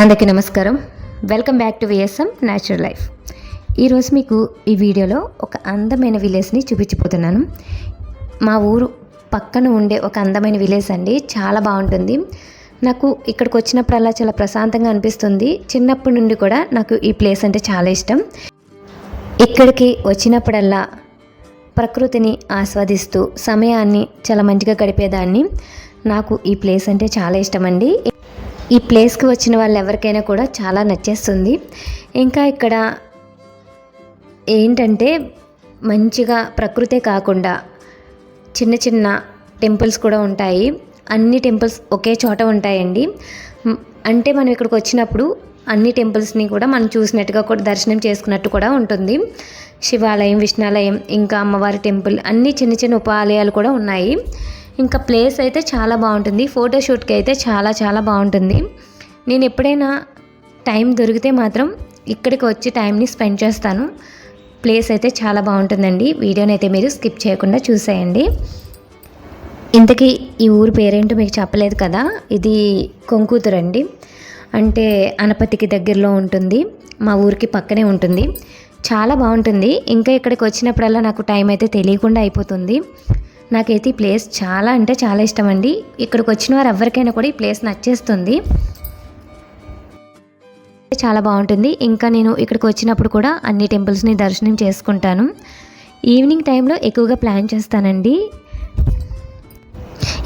అందరికీ నమస్కారం. Welcome back to VSM natural life ఈరోజు మీకు ఈ వీడియోలో ఒక అందమైన విలేజ్ని చూపించిపోతున్నాను మా ఊరు పక్కన ఉండే ఒక అందమైన విలేజ్ అండి. చాలా బాగుంటుంది. నాకు ఇక్కడికి వచ్చినప్పుడల్లా చాలా ప్రశాంతంగా అనిపిస్తుంది. చిన్నప్పటి నుండి కూడా నాకు ఈ ప్లేస్ అంటే చాలా ఇష్టం. ఇక్కడికి వచ్చినప్పుడల్లా ప్రకృతిని ఆస్వాదిస్తూ సమయాన్ని చాలా మంచిగా గడిపేదాన్ని నాకు ఈ ప్లేస్ అంటే చాలా ఇష్టం అండి ఈ ప్లేస్కి వచ్చిన వాళ్ళు ఎవరికైనా కూడా చాలా నచ్చేస్తుంది. ఇంకా ఇక్కడ ఏంటంటే మంచిగా ప్రకృతే కాకుండా చిన్న చిన్న టెంపుల్స్ కూడా ఉంటాయి. అన్ని టెంపుల్స్ ఒకే చోట ఉంటాయండి. అంటే మనం ఇక్కడికి వచ్చినప్పుడు అన్ని టెంపుల్స్ని కూడా మనం చూసినట్టుగా కూడా దర్శనం చేసుకున్నట్టు కూడా ఉంటుంది. శివాలయం విష్ణాలయం ఇంకా అమ్మవారి టెంపుల్ అన్ని చిన్న చిన్న ఉపాలయాలు కూడా ఉన్నాయి. ఇంకా ప్లేస్ అయితే చాలా బాగుంటుంది. ఫోటోషూట్కి అయితే చాలా చాలా బాగుంటుంది. నేను ఎప్పుడైనా టైం దొరికితే మాత్రం ఇక్కడికి వచ్చి టైంని స్పెండ్ చేస్తాను. ప్లేస్ అయితే చాలా బాగుంటుందండి. వీడియోని అయితే మీరు స్కిప్ చేయకుండా చూసేయండి. ఇంతకీ ఈ ఊరు పేరేంటో మీకు చెప్పలేదు కదా? ఇది కొంకూతురు అండి. అంటే అనపతికి దగ్గరలో ఉంటుంది. మా ఊరికి పక్కనే ఉంటుంది. చాలా బాగుంటుంది. ఇంకా ఇక్కడికి వచ్చినప్పుడల్లా నాకు టైం అయితే తెలియకుండా అయిపోతుంది. నాకైతే ఈ ప్లేస్ చాలా అంటే చాలా ఇష్టం అండి ఇక్కడికి వచ్చిన వారు ఎవరికైనా కూడా ఈ ప్లేస్ నచ్చేస్తుంది. చాలా బాగుంటుంది. ఇంకా నేను ఇక్కడికి వచ్చినప్పుడు కూడా అన్ని టెంపుల్స్ని దర్శనం చేసుకుంటాను. ఈవినింగ్ టైంలో ఎక్కువగా ప్లాన్ చేస్తానండి.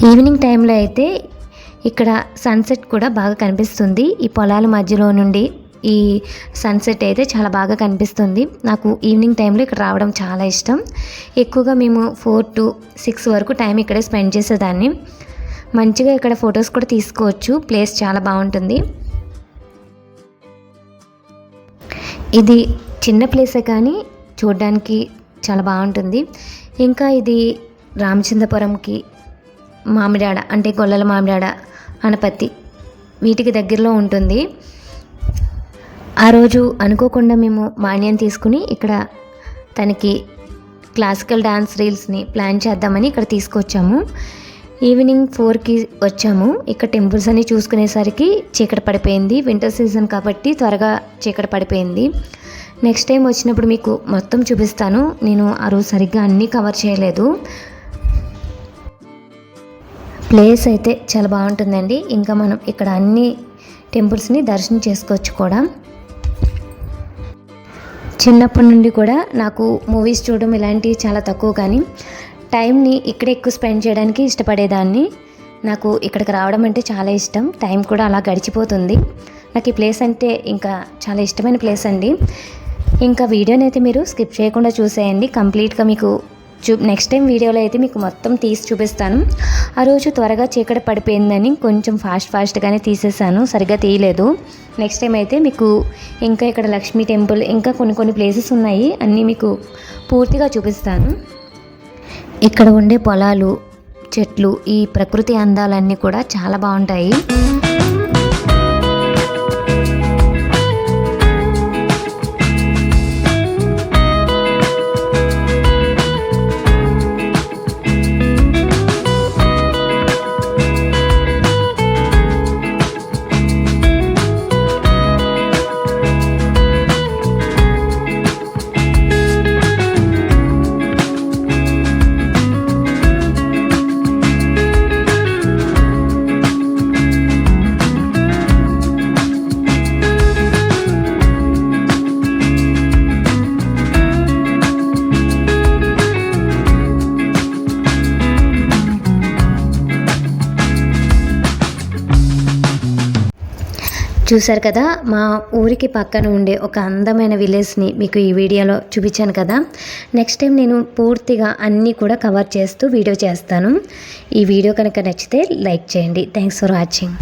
ఈవినింగ్ టైంలో అయితే ఇక్కడ సన్సెట్ కూడా బాగా కనిపిస్తుంది. ఈ పొలాల మధ్యలో నుండి ఈ సన్సెట్ అయితే చాలా బాగా కనిపిస్తుంది. నాకు ఈవినింగ్ టైంలో ఇక్కడ రావడం చాలా ఇష్టం. ఎక్కువగా మేము ఫోర్ టు సిక్స్ వరకు టైం ఇక్కడే స్పెండ్ చేసేదాన్ని. మంచిగా ఇక్కడ ఫొటోస్ కూడా తీసుకోవచ్చు. ప్లేస్ చాలా బాగుంటుంది. ఇది చిన్న ప్లేసే కానీ చూడడానికి చాలా బాగుంటుంది. ఇంకా ఇది రామచంద్రపురంకి మామిడాడ అంటే గొల్లల మామిడాడ అనపత్తి వీటికి దగ్గరలో ఉంటుంది. ఆ రోజు అనుకోకుండా మేము మాన్యం తీసుకుని ఇక్కడ తనకి క్లాసికల్ డాన్స్ రీల్స్ని ప్లాన్ చేద్దామని ఇక్కడ తీసుకొచ్చాము. ఈవినింగ్ ఫోర్కి వచ్చాము. ఇక్కడ టెంపుల్స్ అన్ని చూసుకునేసరికి చీకటి పడిపోయింది. వింటర్ సీజన్ కాబట్టి త్వరగా చీకటి పడిపోయింది. నెక్స్ట్ టైం వచ్చినప్పుడు మీకు మొత్తం చూపిస్తాను. నేను ఆ రోజు సరిగ్గా అన్నీ కవర్ చేయలేదు. ప్లేస్ అయితే చాలా బాగుంటుందండి. ఇంకా మనం ఇక్కడ అన్ని టెంపుల్స్ని దర్శనం చేసుకోవచ్చు కూడా. చిన్నప్పటి నుండి కూడా నాకు మూవీస్ చూడడం ఇలాంటివి చాలా తక్కువ కానీ టైంని ఇక్కడ ఎక్కువ స్పెండ్ చేయడానికి ఇష్టపడేదాన్ని. నాకు ఇక్కడికి రావడం అంటే చాలా ఇష్టం. టైం కూడా అలా గడిచిపోతుంది. నాకు ఈ ప్లేస్ అంటే ఇంకా చాలా ఇష్టమైన ప్లేస్ అండి. ఇంకా వీడియోని అయితే మీరు స్కిప్ చేయకుండా చూసేయండి. కంప్లీట్గా మీకు చూ నెక్స్ట్ టైం వీడియోలో అయితే మీకు మొత్తం తీసి చూపిస్తాను. ఆ రోజు త్వరగా చీకటి పడిపోయిందని కొంచెం ఫాస్ట్ ఫాస్ట్గానే తీసేసాను. సరిగ్గా తీయలేదు. నెక్స్ట్ టైం అయితే మీకు ఇంకా ఇక్కడ లక్ష్మీ టెంపుల్ ఇంకా కొన్ని కొన్ని ప్లేసెస్ ఉన్నాయి. అన్నీ మీకు పూర్తిగా చూపిస్తాను. ఇక్కడ ఉండే పొలాలు చెట్లు ఈ ప్రకృతి అందాలన్నీ కూడా చాలా బాగుంటాయి. చూశారు కదా మా ఊరికి పక్కన ఉండే ఒక అందమైన విలేజ్ని మీకు ఈ వీడియోలో చూపించాను కదా. నెక్స్ట్ టైం నేను పూర్తిగా అన్నీ కూడా కవర్ చేస్తూ వీడియో చేస్తాను. ఈ వీడియో కనుక నచ్చితే లైక్ చేయండి. Thanks for watching